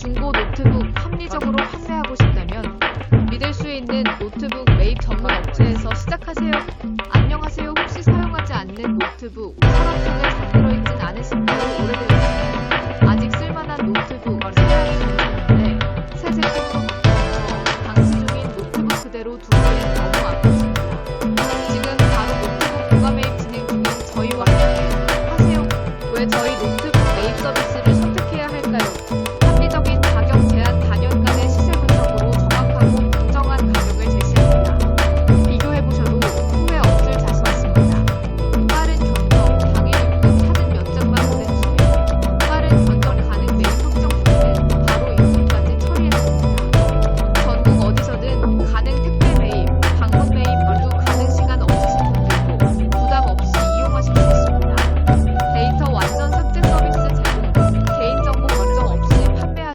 중고 노트북 합리적으로 판매하고 싶다면 믿을 수 있는 노트북 매입 전문 업체에서 시작하세요. 안녕하세요. 혹시 사용하지 않는 노트북 서랍통에 잠들어 있진 않으신 지 오래되었나요? 아직 쓸만한 노트북 사용이 괜찮은데 새 제품으로 바꿔서 방수 중인 노트북 그대로 두기엔 너무 아깝습니다. 지금 바로 노트북 부가 매입 진행 중인 저희와 함께 하세요. 왜 저희 노트북